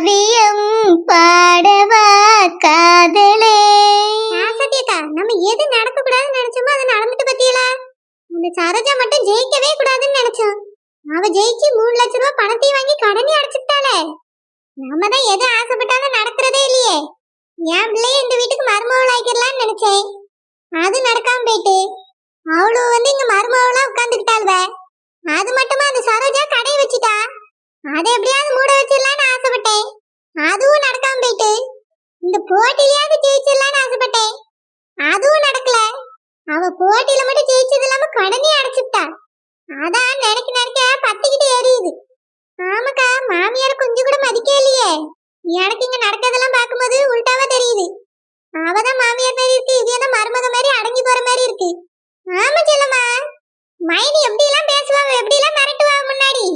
காவியம் பாடவா காதலே சத்யக்கா நம்ம எது நடக்க கூடாதுன்னு நினைச்சோமோ அது நடந்துட்டு பத்தியலா இந்த சரோஜா மட்டும் ஜெயிக்கவே கூடாதுன்னு நினைச்சோம் அவ ஜெயிச்சு மூணு லட்சம் ரூபாய் பணத்தையும் வாங்கி கடனே அடைச்சிட்டாளே நம்ம தான் எது ஆசைப்பட்டாலும் நடக்கிறதே இல்லையே என் பிள்ளைய இந்த வீட்டுக்கு மருமகள் ஆக்கிடலாம்னு நினைச்சேன் அது நடக்காம போயிட்டு அவளும் வந்து இங்க மருமகளா உட்காந்துக்கிட்டாள்வ அது மட்டுமா அந்த சரோஜா கடையை வச்சுட்டா அதை எப்படியாவது மூட வச்சிடலாம்னு ஆசைப்பட்டேன். அதுவும் நடக்காம போயிட்டு இந்த போட்டியிலயாவது ஜெயிச்சிடலாம்னு ஆசைப்பட்டேன். அதுவும் நடக்கல. அவ போட்டியில மட்டும் ஜெயிச்சது இல்லாம கடனே அடைச்சுட்டா. அதான் நினைக்க நினைக்க பத்திக்கிட்டு எரியுது ஆமாக்கா மாமியார் கொஞ்சம் கூட மதிக்க இல்லையே. எனக்கு இங்க நடக்கிறதெல்லாம் பார்க்கும்போது உள்டாவா தெரியுது. அவதான் மாமியார் மாதிரி இருக்கு இது என்ன மருமக மாதிரி அடங்கி போற மாதிரி இருக்கு. ஆமா செல்லம்மா. மைனி எப்படி எல்லாம் பேசுவாங்க எப்படி எல்லாம் மிரட்டுவாங்க முன்னாடி?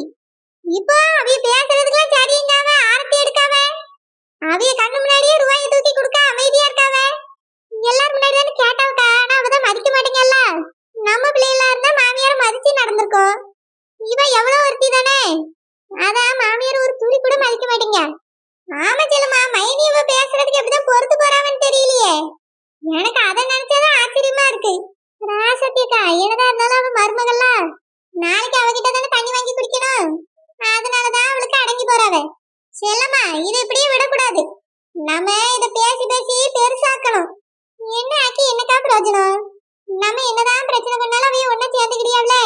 இப்போ அவிய பேசுறதுக்கெல்லாம் இல்லாம ஆரத்தி எடுக்காம? அவிய கண்ணு முன்னாடியே ரூபாயை தூக்கி கொடுக்க அமைதியா இருக்காவ எல்லாரும் முன்னாடி தானே கேட்டாவுக்கா ஆனா அவதான் மதிக்க மாட்டேங்கல்ல? நம்ம பிள்ளைகளா இருந்தா மாமியார் மதிச்சு நடந்திருக்கோம். இவ எவ்வளவு ஒருத்தி தானே? அதான் மாமியார் ஒரு துளி கூட மதிக்க மாட்டீங்க. ஆமா செல்லுமா மைனி இவ பேசுறதுக்கு எப்படிதான் பொறுத்து போறாவன்னு தெரியலையே. எனக்கு அதை நினைச்சாதான் ஆச்சரியமா இருக்கு. ராசத்தியக்கா என்னதான் இருந்தாலும் அவன் மருமகள்ல. நாளைக்கு அவகிட்ட தானே தண்ணி வாங்கி குடிக்கணும்? அதனாலதான் அவளுக்கு அடங்கி போறாவ. செல்லம்மா இது இப்படியே விடக்கூடாது. நம்ம இத பேசி பேசி பெருசாக்கணும். என்ன ஆக்கி என்னக்கா பிரயோஜனம்? நம்ம என்னதான் பிரச்சனை பண்ணாலும் அவைய ஒண்ணு சேர்ந்துக்கிறியாவில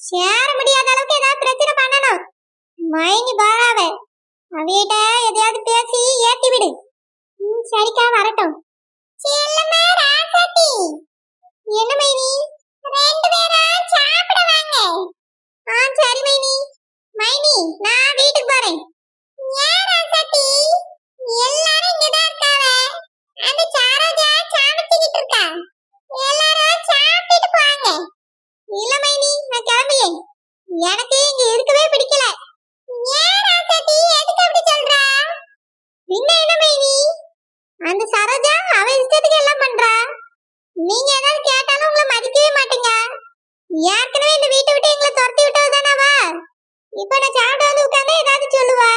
சேர முடியாத அளவுக்கு ஏதாவது பிரச்சனை பண்ணணும். மயங்கி பாராவ அவையிட்ட எதையாவது பேசி ஏத்தி விடு. சரிக்கா வரட்டும். செல்லம்மா ராசாத்தி. என்ன மைனி? ரெண்டு பேரா சாப்பிட வாங்க ஆ சரி மைனி மைனி நான் வீட்டுக்கு போறேன் ஏன் ராசாத்தி எல்லாரும் இங்கதான் இருக்காவ அந்த சாரோஜா சாப்பிட்டுக்கிட்டு இருக்கா எல்லாரும் சாப்பிட்டுட்டு போங்க இல்ல மைனி நான் கிளம்பியேன் எனக்கு இங்க இருக்கவே பிடிக்கல ஏன் ராசாத்தி எதுக்கு அப்படி சொல்றா பின்ன என்ன மைனி அந்த சரோஜா அவ இஷ்டத்துக்கு எல்லாம் பண்றா நீங்க ஏதாவது கேட்டாலும் உங்களை மதிக்கவே மாட்டீங்க ஏற்கனவே இந்த வீட்டை விட்டு எங்களை துரத்தி விட்டது தானவா இப்ப நான் சாப்பிட வந்து உட்கார்ந்தா ஏதாவது சொல்லுவா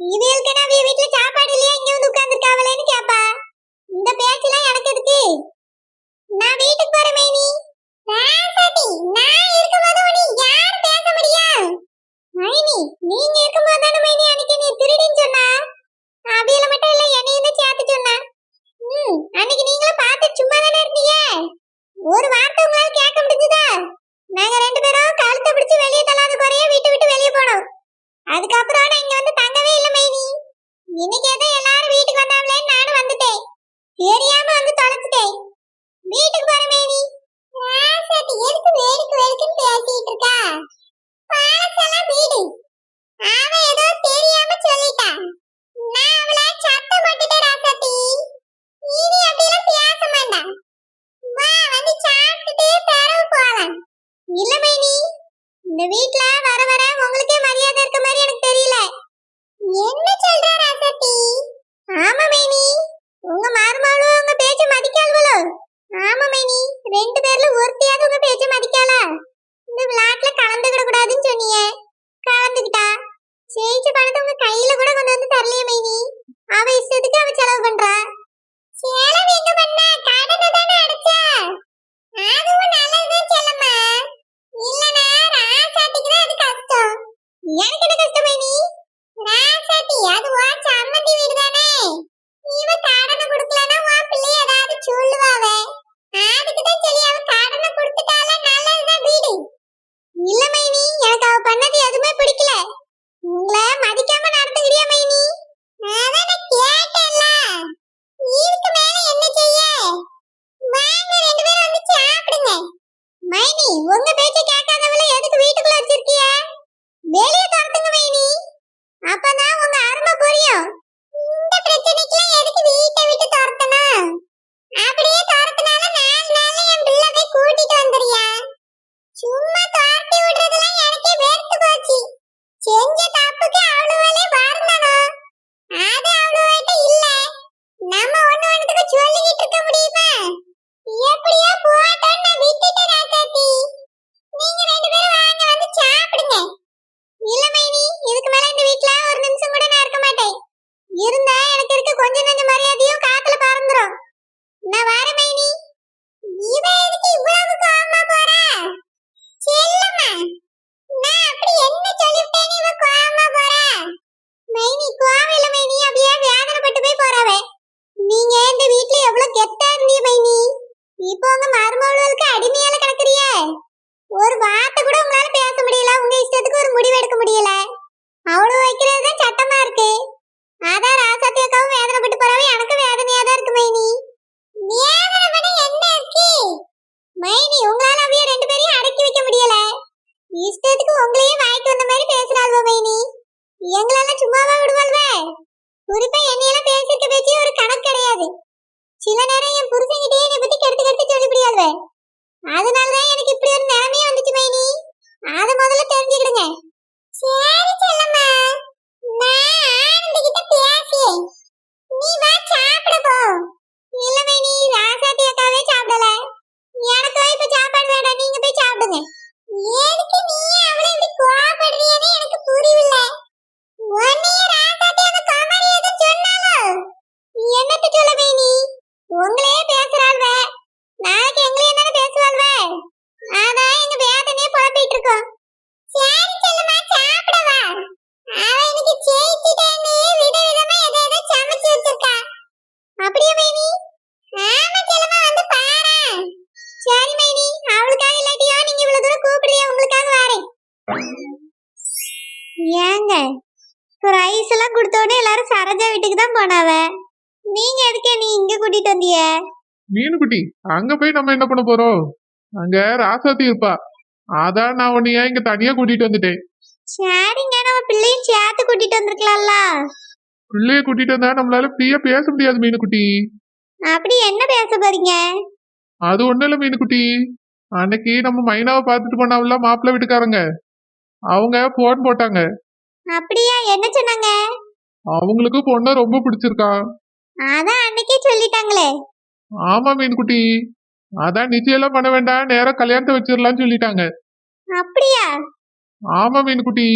இவளுக்கு நான் வீட்டுல சாப்பாடு இல்லையா இங்க வந்து உட்கார்ந்துருக்காவளேன்னு கேப்பா இந்த பேச்செல்லாம் எனக்கு எதுக்கு நான் வீட்டுக்கு போறேன் மைனி ராசாத்தி நான் இருக்கும்போது உன்னை யார் பேச முடியும் மைனி நீங்க இருக்கும்போது தானே மைனி அன்னைக்கு நீ திருடின்னு சொன்னா அவியல மட்டும் இல்ல என்னையும் தான் சேர்த்து சொன்னா ம் அன்னைக்கு நீங்களும் பார்த்து சும்மா தானே இருந்தீங்க ஒரு வார்த்தை உங்களால கேட்க முடிஞ்சுதா நாங்க ரெண்டு பேரும் கழுத்தை பிடிச்சு வெளியே தள்ளாத குறைய வீட்டு விட்டு வெளியே போனோம் அதுக்கப்புறம் நான் இங்க வந்து தங்கவே இல்ல மைனி இன்னைக்கு ஏதோ எல்லாரும் வீட்டுக்கு வந்தாங்களேன்னு நானும் வந்துட்டேன். தெரியாம வந்து தொலைச்சிட்டேன். வீட்டுக்கு போற மைனி ராசாத்தி எதுக்கு வேடிக்கை வேடிக்கைன்னு பேசிட்டு இருக்கா? பாலசெல்லாம் வீடு. அவன் ஏதோ தெரியாம சொல்லிட்டா நான் அவளை சத்தம் போட்டுட்டேன் ராசாத்தி இனி அப்படிலாம் பேச மாட்டா வா வந்து சாப்பிட்டுட்டு பிறகு போலாம் இல்ல மைனி இந்த வீட்ல வர வர உங்களுக்கே மரியாதை இருக்க மாதிரி எனக்கு தெரியல என்ன சொல்ற ராசாத்தி ஆமா மைனி உங்க மருமகளும் உங்க பேச்ச மதிக்காள்வளோ ஆமா மைனி ரெண்டு பேர்ல ஒருத்தையாவது உங்க பேச்ச மதிக்கால இந்த விளையாட்டுல கலந்துக்கிட கூடாதுன்னு சொன்னீங்க கலந்துக்கிட்டா ஜெயிச்ச பணத்தை உங்க கையில கூட கொண்டு வந்து தரலையே மைனி அவ இஷ்டத்துக்கு அவ செலவு பண்றா செலவு எங்க பண்ண கடனை தானே அடைச்சா அதுவும் நல்லதுதான் செல்லம்மா இல்லனா ராசாத்திக்கு தான் அது கஷ்டம் எனக்கு என்ன கஷ்டம் மைனி ராசாத்தி அது உன் சம்மந்தி வீடு தானே இவ கடனை கொடுக்கலனா உன் பிள்ளை ஏதாவது சொல்லுவாவ அதுக்கு தான் சொல்லி அவ கடனை கொடுத்துட்டால நல்லதுதான் வீடு இல்ல மைனி எனக்கு அவ பண்ணது எதுவுமே பிடிக்கல உங்களை மதிக்காம நடந்துக்கிறியா மைனி அதான் நான் கேட்டேன்ல இதுக்கு மேல என்ன செய்ய வாங்க ரெண்டு பேரும் வந்து சாப்பிடுங்க மைனி உங்க பேச்ச கேட்காதவள எதுக்கு வீட்டுக்குள்ள வச்சிருக்கிய வெளிய துரத்துங்க மைனி அப்பதான் உங்க அருமை புரியும் இந்த பிரச்சனைக்குலாம் எதுக்கு வீட்டை விட்டு துரத்தணும் அப்படியே துரத்துனால நாலு நாள்ல என் பிள்ளை போய் கூட்டிட்டு வந்துறியா சும்மா துரத்தி விடுறது இஷ்டத்துக்கு உங்களையே வாய்க்கு வந்த மாதிரி பேசுறாள்வ மைனி எங்களெல்லாம் சும்மாவா விடுவாள்வ குறிப்பா என்னையெல்லாம் பேசிருக்க பேச்சு ஒரு கணக்கு கிடையாது சில நேரம் என் புருஷன்கிட்டயே என்னை பத்தி கெடுத்து கெடுத்து சொல்லிவிடியாள்வ அதனாலதான் எனக்கு இப்படி ஒரு நிலைமையே வந்துச்சு மைனி. அத முதல்ல தெரிஞ்சுக்கிடுங்க. சரி செல்லம்மா. நான் ஆனந்திகிட்ட பேசியேன் நீ வா சாப்பிட போ. இல்ல மைனி ராசாத்தி அக்காவே சாப்பிடல. எனக்கு இப்ப சாப்பாடு வேண்டாம். நீங்க போய் சாப்பிடுங்க. எதுக்கு நீ அவளை இப்படி கோவப்படுறியன்னு சரோஜா வீட்டுக்கு தான் போனாவ? நீங்க எதுக்கு நீ இங்க கூட்டிட்டு வந்திய? மீனுக்குட்டி அங்க போய் நம்ம என்ன பண்ண போறோம்? அங்க ராசாத்தி இருப்பா. அதான் நான் உன்னைய இங்க தனியா கூட்டிட்டு வந்துட்டேன். சரிங்க நம்ம பிள்ளையும் சேர்த்து கூட்டிட்டு வந்திருக்கலாம்ல. பிள்ளைய கூட்டிட்டு வந்தா நம்மளால ஃப்ரீயா பேச முடியாது மீனுக்குட்டி. அப்படி என்ன பேச போறீங்க? அது ஒண்ணும் இல்ல மீனுக்குட்டி. அன்னைக்கு நம்ம மைனாவை பார்த்துட்டு போனாவில்ல மாப்பிள்ளை வீட்டுக்காரங்க. அவங்க போன் போட்டாங்க. அப்படியா? என்ன சொன்னாங்க? அவங்களுக்கு பொண்ணை ரொம்ப பிடிச்சிருக்கா. அதான் அன்னைக்கே சொல்லிட்டாங்களே. ஆமா மீனுக்குட்டி அதான் நிச்சயம் எல்லாம் பண்ண வேண்டாம் நேரா கல்யாணத்தை வச்சிடலாம்னு சொல்லிட்டாங்க. அப்படியா? ஆமா மீனுக்குட்டி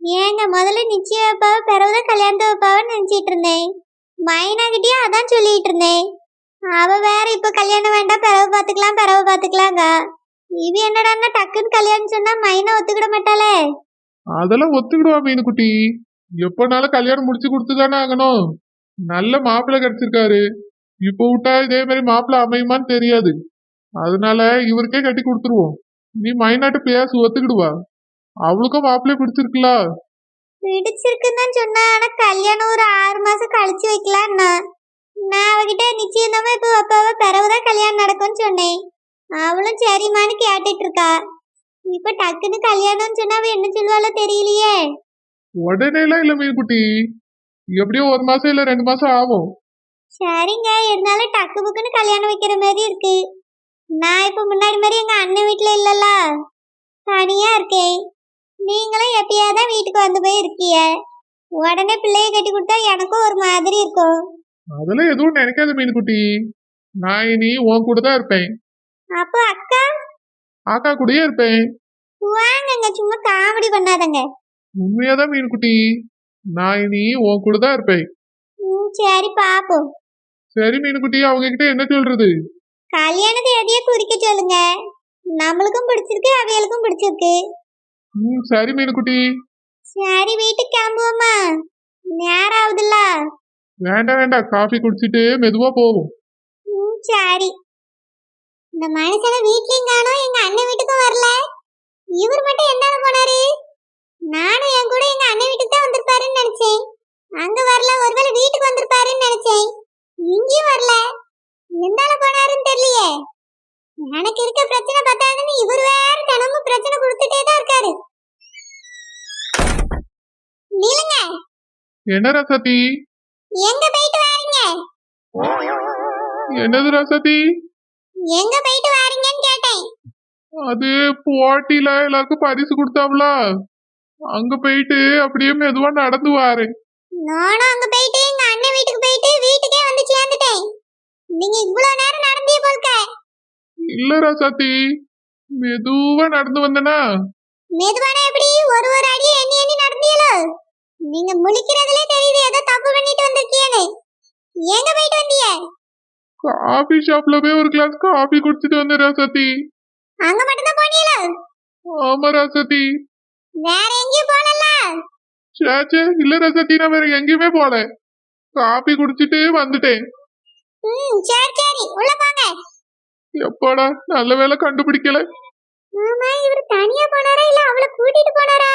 ஏங்க முதல்ல நிச்சயம் வைப்பாவ பிறகுதான் கல்யாணத்தை வைப்பாவன்னு நினைச்சிட்டு இருந்தேன். மைனா கிட்டயும் அதான் சொல்லிட்டு இருந்தேன். அவ வேற இப்ப கல்யாணம் வேண்டாம் பிறகு பாத்துக்கலாம் பிறகு பாத்துக்கலாங்க இது என்னடான்னா டக்குன்னு கல்யாணம் சொன்னா மைனா ஒத்துக்கிட மாட்டாளே. அதெல்லாம் ஒத்துக்கிடுவா மீனுக்குட்டி எப்பனாலும் கல்யாணம் முடிச்சு கொடுத்துதானே ஆகணும். நல்ல மாப்பிள்ளை கிடைச்சிருக்காரு. இப்போ விட்டா இதே மாதிரி மாப்பிள்ளை அமையுமான்னு தெரியாது. அதனால இவருக்கே கட்டி கொடுத்துருவோம். நீ மைனாட்டு பேசு ஒத்துக்கிடுவா. அவளுக்கும் மாப்பிள்ளை பிடிச்சிருக்கலா பிடிச்சிருக்குன்னு சொன்னா ஆனா கல்யாணம் ஒரு ஆறு மாசம் கழிச்சு வைக்கலான்னா. நான் அவகிட்ட நிச்சயதாம இப்ப அப்பாவை பிறகுதான் கல்யாணம் நடக்கும்னு சொன்னேன். அவளும் சரிம்மான்னு கேட்டுட்டு இருக்கா. இப்ப டக்குன்னு கல்யாணம்னு சொன்னா அவ என்ன சொல்லுவாளோ தெரியலையே. உடனேலாம் இல்ல மீன்குட்டி. எப்படியும் ஒரு மாசம் இல்ல ரெண்டு மாசம் ஆகும். சரிங்க இருந்தாலும் டக்கு புக்குன்னு கல்யாணம் வைக்கிற மாதிரி இருக்கு. நான் இப்ப முன்னாடி மாதிரி எங்க அண்ணன் வீட்ல இல்லல்ல. தனியா இருக்கேன். நீங்களும் எப்பயாதான் வீட்டுக்கு வந்து போய் இருக்கீங்க உடனே பிள்ளைய கட்டி கொடுத்தா எனக்கும் ஒரு மாதிரி இருக்கும். அதெல்லாம் எதுவும் நினைக்காத மீன்குட்டி. நான் இனி உன் கூட தான் இருப்பேன். அப்போ அக்கா? ஆக்கா கூடயே இருப்பேன். வாங்கங்க சும்மா காமெடி பண்ணாதங்க. உண்மையாதான் மீன்குட்டி. நான் இனி உன் கூட தான் இருப்பேன் சரி பாப்போம். சரி மீனுக்குட்டி அவங்க கிட்ட என்ன சொல்றது? கல்யாணத்தை எதையோ குறிக்க சொல்லுங்க. நம்மளுக்கும் பிடிச்சிருக்கு அவைகளுக்கும் பிடிச்சிருக்கு. ம் சரி மீனுக்குட்டி சரி வீட்டுக்கு கிளம்புவோமா? நேரம் ஆகுதுல்ல வேண்டாம் வேண்டாம் காஃபி குடிச்சிட்டு மெதுவா போவோம். ம் சரி. இந்த மனுஷனை வீட்லயும் காணோம் எங்க அண்ணன் வீட்டுக்கும் வரல. இவர் மட்டும் என்னால போனாரு? நானும் என் கூட எங்க அண்ணன் வீட்டுக்கு தான் வந்திருப்பாருன்னு நினைச்சேன். அங்க வரல ஒருவேளை வீட்டுக்கு வந்திருப்பாருன்னு நினைச்சேன். இங்கேயும் வரல. எந்தால போனாருன்னு தெரியலையே. எனக்கு இருக்க பிரச்சனை பத்தாதுன்னு இவர் வேற தினமும் பிரச்சனை கொடுத்துட்டே தான் இருக்காரு. நிலுங்க. என்ன ரசதி? எங்க போயிட்டு வாரீங்க? என்னது ரசதி? எங்க போயிட்டு வாரீங்கன்னு கேட்டேன். அது போட்டியில எல்லாருக்கும் பரிசு கொடுத்தாவுல அங்க போயிட்டு அப்படியே மெதுவா நடந்து வாரேன் நானும் அங்க போயிட்டு எங்க அண்ணன் வீட்டுக்கு போயிட்டு வீட்டுக்கே வந்து சேர்ந்துட்டேன். நீங்க இவ்வளவு நேரம் நடந்தே போல்க. இல்ல ரசதி மெதுவா நடந்து வந்தனா? மெதுவான எப்படி? ஒரு ஒரு அடியை எண்ணி எண்ணி நடந்தீங்களோ நீங்க முழிக்கிறதுலே தெரியுது ஏதோ தப்பு பண்ணிட்டு வந்திருக்கீங்கன்னு எங்க போயிட்டு வந்தீங்க? காஃபி ஷாப்ல போய் ஒரு கிளாஸ் காஃபி குடிச்சிட்டு வந்தேன் ரசதி அங்க மட்டும் தான் போனீங்களோ? ஆமா ரசதி வேற எங்கேயும் போனல சேச்சே இல்ல ரசதி நான் வேற எங்கேயுமே போல காஃபி குடிச்சிட்டு வந்துட்டேன். ம் சரி சரி உள்ள போங்க. எப்பாடா நல்ல வேலை கண்டுபிடிக்கல. ஆமா இவர் தனியா போனாரா இல்ல அவளை கூட்டிட்டு போனாரா?